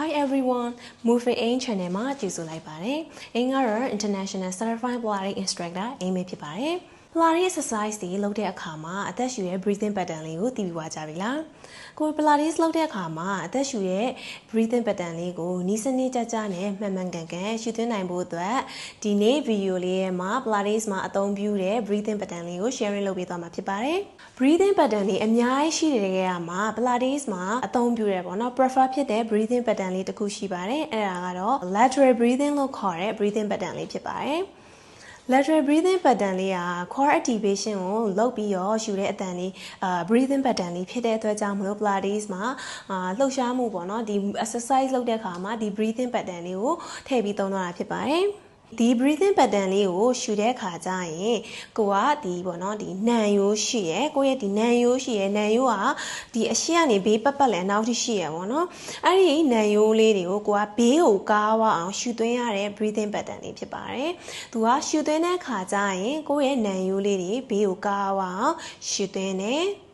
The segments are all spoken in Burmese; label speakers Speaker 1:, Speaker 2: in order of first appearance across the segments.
Speaker 1: Hi everyone Movie Aim Channel မှာကြည့်ဆိုလိုက်ပါတယ်။အင်းကတော့ International Certified Pilates Instructor အိမ်မေဖြစ်ပါတယ်။ Pilates exercise တွေလုပ်တဲ့အခါမှာအသက်ရှူရဲ့ breathing pattern လေးကိုသိပြီးသွားကြပြီလား။ကို Pilates လုပ်တဲ့အခါမှာအသက်ရှူရဲ့ breathing pattern လေးကိုနီးစနစ်ကြကြနဲ့မှန်မှန်ကန်ကန်ရှုသွင်းနိုင်ဖို့အတွက်ဒီနေ့ video လေးရဲ့မှာ Pilates မှာအသုံးပြုတဲ့ breathing pattern လေးကို sharing လုပ်ပေးသွားမှာဖြစ်ပါတယ်။ breathing pattern လေးအများကြီးရှိတဲ့ကမှာ Pilates မှာအသုံးပြုရပေါ့နော် prefer ဖြစ်တဲ့ breathing pattern လေးတစ်ခုရှိပါတယ်။အဲ့ဒါကတော့ lateral breathing လို့ခေါ်တဲ့ breathing pattern လေးဖြစ်ပါတယ်။ lateral breathing pattern လေးက core activation ကိုလုပ်ပြီးတော့ယူတဲ့အတန်လေးအာ breathing pattern လေးဖြစ်တဲ့အတွက်ကြောင့်မလို့ Pilates မှာအာလှုပ်ရှားမှုပေါ့နော်ဒီ exercise လုပ်တဲ့အခါမှာဒီ breathing pattern လေးကိုထည့်ပြီးသုံးတော့တာဖြစ်ပါတယ်။ ဒီ breathing pattern လေးကိုရှူတဲ့ခါကျရင်ကိုကဒီပေါ့နော်ဒီနံရိုးရှိရယ်ကိုရဲ့ဒီနံရိုးရှိရယ်နံရိုးကဒီအရှိကနေဘေးပတ်ပတ်လည်းနောက်ထိရှိရယ်ပေါ့နော်အဲ့ဒီနံရိုးလေးတွေကိုကိုကဘေးကိုကားဝအောင်ရှူသွင်းရတဲ့ breathing pattern လေးဖြစ်ပါတယ်သူကရှူသွင်းတဲ့ခါကျရင်ကိုရဲ့နံရိုးလေးတွေဘေးကိုကားဝအောင်ရှူသွင်းတယ်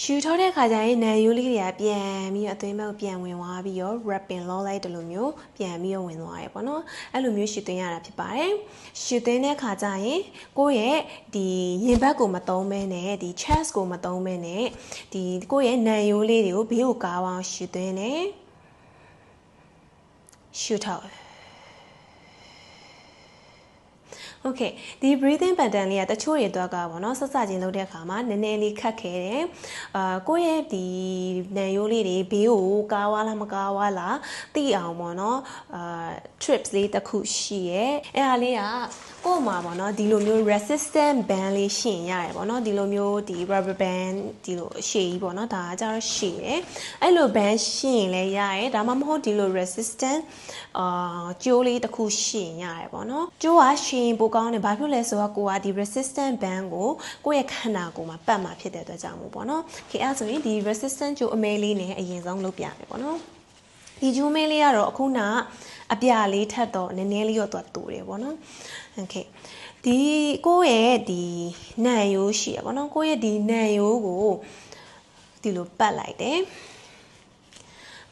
Speaker 1: ရှူထုတ်တဲ့ခါကျရင်နံရိုးလေးတွေကပြန်ပြီးအသွင်းဘက်ပြန်ဝင်သွားပြီးတော့ wrapping လောက်လိုက်တယ်လို့မျိုးပြန်ပြီးတော့ဝင်သွားရပေါ့နော်အဲ့လိုမျိုးရှူသွင်းရတာဖြစ်ပါတယ်ရှူသွင်းတဲ့ခါကျရင်ကိုယ့်ရဲ့ဒီရင်ဘတ်ကိုမသုံးမဲနဲ့ဒီ chest ကိုမသုံးမဲနဲ့ဒီကိုယ့်ရဲ့နံရိုးလေးတွေကိုဘေးကိုကားအောင်ရှူသွင်းတယ်ရှူထုတ် Okay ဒီ breathing pattern လေးကတချို့တွေတော့ကပေါ့နော်ဆက်စချင်းလုပ်တဲ့အခါမှာနည်းနည်းလေးခက်ခဲတယ်အာကိုယ့်ရဲ့ဒီနံရိုးလေးတွေဘေးကိုကားဝါလားမကားဝါလားသိအောင်ပေါ့နော်အာ trips လေးတစ်ခုရှိရဲအဲ့ဒါလေးကကို့မှာပေါ့နော်ဒီလိုမျိုး resistant band လေးရှင်းရတယ်ပေါ့နော်ဒီလိုမျိုးဒီ rubber band ဒီလိုရှည်ကြီးပေါ့နော်ဒါကကြတော့ရှည်တယ်အဲ့လို band ရှင်းလဲရရဲဒါမှမဟုတ်ဒီလို resistant အာကြိုးလေးတစ်ခုရှင်းရတယ်ပေါ့နော်ကြိုးကရှင်းပိုကောင်းတယ်ဘာဖြစ်လဲဆိုတော့ကိုကဒီ resistant band ကိုကိုယ့်ရဲ့ခန္ဓာကိုယ်မှာပတ်မှာဖြစ်တဲ့အတွက်ကြောင့်မို့ပေါ့နော်။ Okay အဲ့ဆိုရင်ဒီ resistant ကြိုးအမဲလေးနဲ့အရင်ဆုံးလုပ်ပြမယ်ပေါ့နော်။ဒီကြိုးမဲလေးကတော့အခုနအပြလေးထက်တော့နည်းနည်းလေးတော့သူကတူတယ်ပေါ့နော်။ Okay ဒီကိုယ့်ရဲ့ဒီနံရိုးရှိရပေါ့နော်ကိုယ့်ရဲ့ဒီနံရိုးကိုဒီလိုပတ်လိုက်တယ်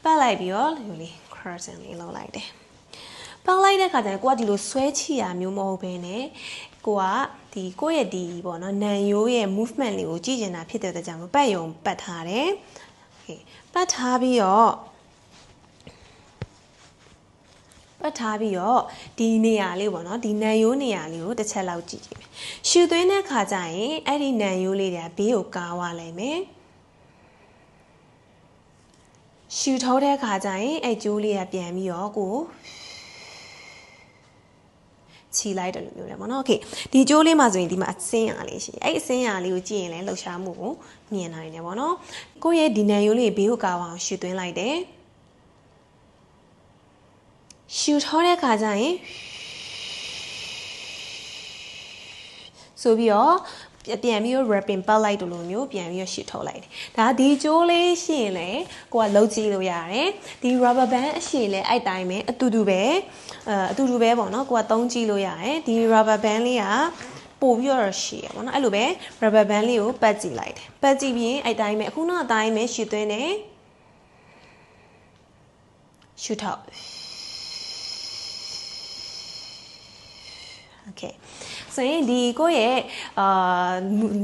Speaker 1: ပတ်လိုက်ပြီးတော့ဒီလို curtain လေးလုပ်လိုက်တယ်ပေါက်လိုက် တဲ့ခါကျရင်ကိုကဒီလိုဆွဲချီရမျိုးမဟုတ်ဘဲနဲ့ကိုကဒီကိုယ့်ရဲ့ဒီပေါ့နော်နံရိုးရဲ့ movement လေးကိုကြည့်ကျင်တာဖြစ်တဲ့အတွက်ကြောင့်ပတ်ယုံပတ်ထားတယ်။ Okay ပတ်ထားပြီးတော့ပတ်ထားပြီးတော့ဒီနေရာလေးပေါ့နော်ဒီနံရိုးနေရာလေးကိုတစ်ချက်လောက်ကြည့်ကြည့်မယ်။ရှူသွင်းတဲ့ခါကျရင်အဲ့ဒီနံရိုးလေးတွေကဘေးကိုကားသွားလိုက်မယ်။ရှူထုတ်တဲ့ခါကျရင်အဲ့ကျိုးလေးကပြန်ပြီးတော့ကို ခြီလိုက်တယ်လို့ပြောတယ်ပေါ့နော်โอเคဒီကြိုးလေးမှာဆိုရင်ဒီမှာအစင်းရလေးရှိအဲ့အစင်းရလေးကိုကြည့်ရင်လည်းလှုပ်ရှားမှုကိုမြင်နိုင်တယ်ပေါ့နော်ကိုယ့်ရဲ့ဒီနံရိုးလေးဘေးကိုကာအောင်ရှူသွင်းလိုက်တယ်ရှူထောတဲ့ခါကျရင်ဆိုပြီးတော့ ပြန်ပြီးတော့ wrapping ပတ်လိုက်တို့လိုမျိုးပြန်ပြီးတော့ရှစ်ထုတ်လိုက်တယ်။ဒါဒီကြိုးလေးရှရင်လေကိုကလုံးကြည့်လို့ရတယ်။ဒီ rubber band အရှည်လဲအဲ့တိုင်းပဲအတူတူပဲအဲအတူတူပဲပေါ့နော်ကိုကသုံးကြည့်လို့ရတယ်။ဒီ rubber band လေးကပို့ပြီးတော့ရှည်ရပေါ့နော်အဲ့လိုပဲ rubber band လေးကိုပတ်ကြည့်လိုက်တယ်။ပတ်ကြည့်ပြီးအဲ့တိုင်းပဲအခုနောက်အတိုင်းပဲရှည်သွင်းတယ်။ရှူထောက် Okay ဆိုရင်ဒီကိုယ့်ရဲ့အာ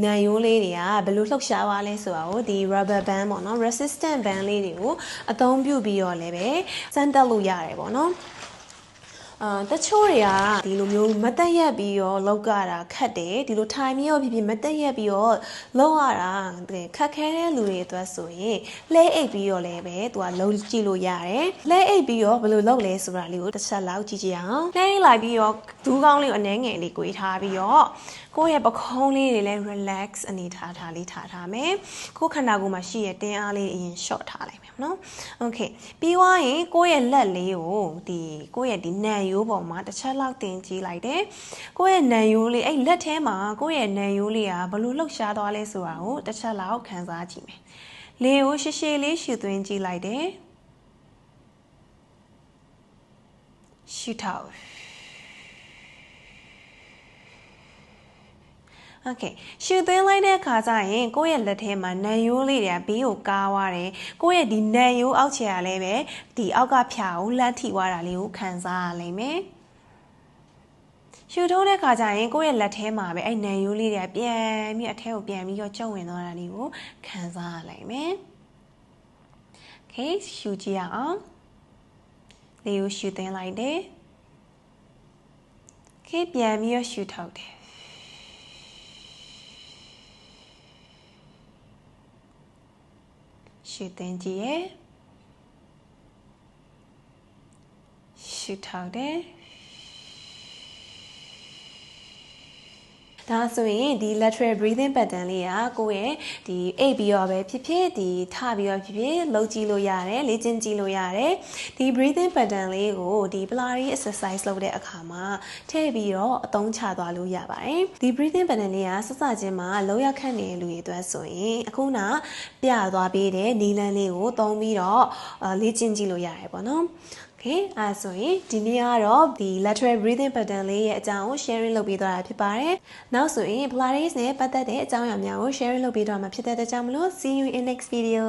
Speaker 1: နံရိုးလေးတွေကဘယ်လိုလှုပ်ရှားသွားလဲဆိုတာကိုဒီ rubber band ပေါ့နော် resistant band လေးတွေကိုအသုံးပြုပြီးတော့လည်းပဲစမ်းတက်လို့ရတယ်ပေါ့နော် အာတချို့တွေကဒီလိုမျိုးမတက်ရက်ပြီးတော့လောက်ကြတာခက်တယ်ဒီလိုထိုင်ပြီးတော့ဖြစ်ဖြစ်မတက်ရက်ပြီးတော့လောက်ရတာခက်ခဲတဲ့လူတွေအတွက်ဆိုရင်လဲအိတ်ပြီးတော့လည်းပဲသူကလုံးကြည့်လို့ရတယ်လဲအိတ်ပြီးတော့ဘယ်လိုလုပ်လဲဆိုတာလေးကိုတစ်ချက်လောက်ကြည့်ကြည့်အောင်လဲလိုက်ပြီးတော့ဒူးကောင်းလေးကိုအနှဲငယ်လေးကိုွေးထားပြီးတော့ကိုယ့်ရဲ့ပခုံးလေးတွေလည်း relax အနေထားထားလေးထားထားမယ်ကိုယ်ခန္ဓာကိုယ်မှာရှိတဲ့တင်းအားလေးအရင် short ထားလိုက်မယ်နော် okay ပြီးသွားရင်ကိုယ့်ရဲ့လက်လေးကိုဒီကိုယ့်ရဲ့ဒီနံရိုးပေါ်မှာတစ်ချက်လောက်တင်ကြည့်လိုက်တယ်ကိုယ့်ရဲ့နံရိုးလေးအဲ့လက်ထဲမှာကိုယ့်ရဲ့နံရိုးလေးကဘလို့လှုပ်ရှားသွားလဲဆိုတာကိုတစ်ချက်လောက်ခံစားကြည့်မယ်လေကိုရှည်ရှည်လေးရှူသွင်းကြည့်လိုက်တယ်ရှူထောက် Okay ရှူသွင်းလိုက်တဲ့အခါကျရင်ကိုယ့်ရဲ့လက်ထဲမှာနံရိုးလေးတွေကဘေးကိုကားသွားတယ်ကိုယ့်ရဲ့ဒီနံရိုးအောက်ခြေကလည်းပဲဒီအောက်ကဖြာကိုလှမ်းထိသွားတာလေးကိုခံစားရလိမ့်မယ်ရှူထိုးတဲ့ခါကျရင်ကိုယ့်ရဲ့လက်ထဲမှာပဲအဲ့နံရိုးလေးတွေကပြန်ပြီးအထဲကိုပြန်ပြီးတော့ကျုံဝင်သွားတာလေးကိုခံစားရလိမ့်မယ် Okay ရှူကြည့်ရအောင်လေးကိုရှူသွင်းလိုက်တယ် Okay ပြန်ပြီးတော့ရှူထုတ်တယ် ရှူသွင်းကြည့်ရဲ့ရှူထုတ်တယ် ဒါဆိုရင်ဒီ lateral breathing pattern လေးကကိုယ့်ရဲ့ဒီအိပ်ပြီးတော့ပဲဖြစ်ဖြစ်ဒီထပြီးတော့ဖြစ်ဖြစ်လှုပ်ကြည့်လို့ရတယ်လေ့ကျင့်ကြည့်လို့ရတယ်ဒီ breathing pattern လေးကိုဒီ Pilates exercise လုပ်တဲ့အခါမှာထည့်ပြီးတော့အသုံးချသွားလို့ရပါတယ်ဒီ breathing pattern လေးကစစချင်းမှာလောက်ရခန့်နေတဲ့လူတွေအတွက်ဆိုရင်အခုနပြသွားပေးတဲ့နီလန်းလေးကိုသုံးပြီးတော့လေ့ကျင့်ကြည့်လို့ရတယ်ပေါ့နော် Okay အဲဆိုရင်ဒီနေ့ကတော့ဒီ lateral breathing pattern လေးရဲ့အကြောင်းကို sharing လုပ်ပေးသွားတာဖြစ်ပါတယ်။နောက်ဆိုရင် Pilates နဲ့ပတ်သက်တဲ့အကြောင်းအရာများကို sharing လုပ်ပေးသွားမှာဖြစ်တဲ့အတွက်ကြောင့်မလို့ see you in next video